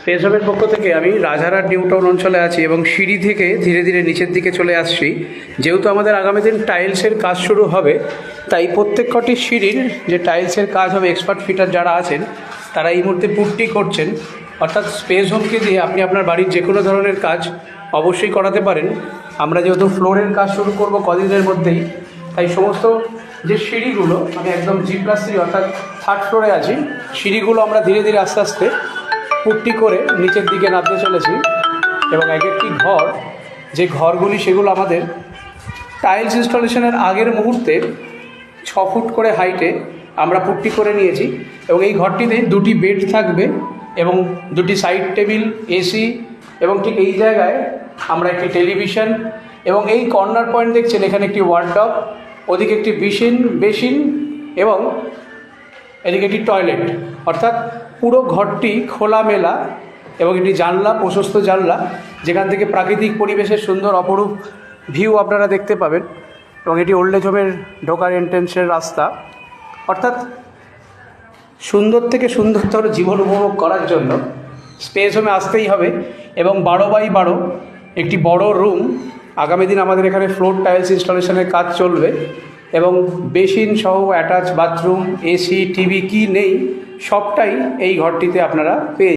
Space হাবের পক্ষ থেকে আমি রাজারহাট নিউ টাউন অঞ্চলে আছি এবং সিঁড়ি থেকে ধীরে ধীরে নিচের দিকে চলে আসছি। যেহেতু আমাদের আগামী দিন টাইলসের কাজ শুরু হবে, তাই প্রত্যেক কটি সিঁড়ির যে টাইলসের কাজ হবে এক্সপার্ট ফিটার যারা আছেন, তারা এই মুহূর্তে পুট্টি করছেন। অর্থাৎ স্পেস হোমকে দিয়ে আপনি আপনার বাড়ির যে কোনো ধরনের কাজ অবশ্যই করাতে পারেন। আমরা যেহেতু ফ্লোরের কাজ শুরু করব কদিনের মধ্যেই, তাই সমস্ত যে সিঁড়িগুলো, আমি একদম জি প্লাস থ্রি অর্থাৎ থার্ড ফ্লোরে আছি, সিঁড়িগুলো আমরা ধীরে ধীরে আস্তে আস্তে পুট্টি করে নিচের দিকে নামতে চলেছি এবং এক একটি ঘর, যে ঘরগুলি সেগুলো আমাদের টাইলস ইনস্টলেশনের আগের মুহূর্তে ছ ফুট করে হাইটে আমরা পুট্টি করে নিয়েছি এবং এই ঘরটিতে দুটি বেড থাকবে এবং দুটি সাইড টেবিল এসি এবং ঠিক এই জায়গায় আমরা একটি টেলিভিশন এবং এই কর্নার পয়েন্ট দেখছেন এখানে একটি ওয়ার্ডব ওদিকে একটি বেসিন বেসিন এবং এদিকে একটি টয়লেট। অর্থাৎ পুরো ঘরটি খোলামেলা এবং এটি জানলা, প্রশস্ত জানলা, যেখান থেকে প্রাকৃতিক পরিবেশের সুন্দর অপরূপ ভিউ আপনারা দেখতে পাবেন এবং এটি ওল্ড হোমের ঢোকার এন্ট্রেন্সের রাস্তা। অর্থাৎ সুন্দর থেকে সুন্দরতর জীবন উপভোগ করার জন্য স্পেস হোমে আসতেই হবে এবং বারো বাই বারো একটি বড় রুম। আগামী দিন আমাদের এখানে ফ্লোর টাইলস ইনস্টলেশনের কাজ চলবে। এবং বেসিন সহ অ্যাটাচ বাথরুম এসি টিভি কি নেই সবটাই এই ঘরটিতে আপনারা পেয়ে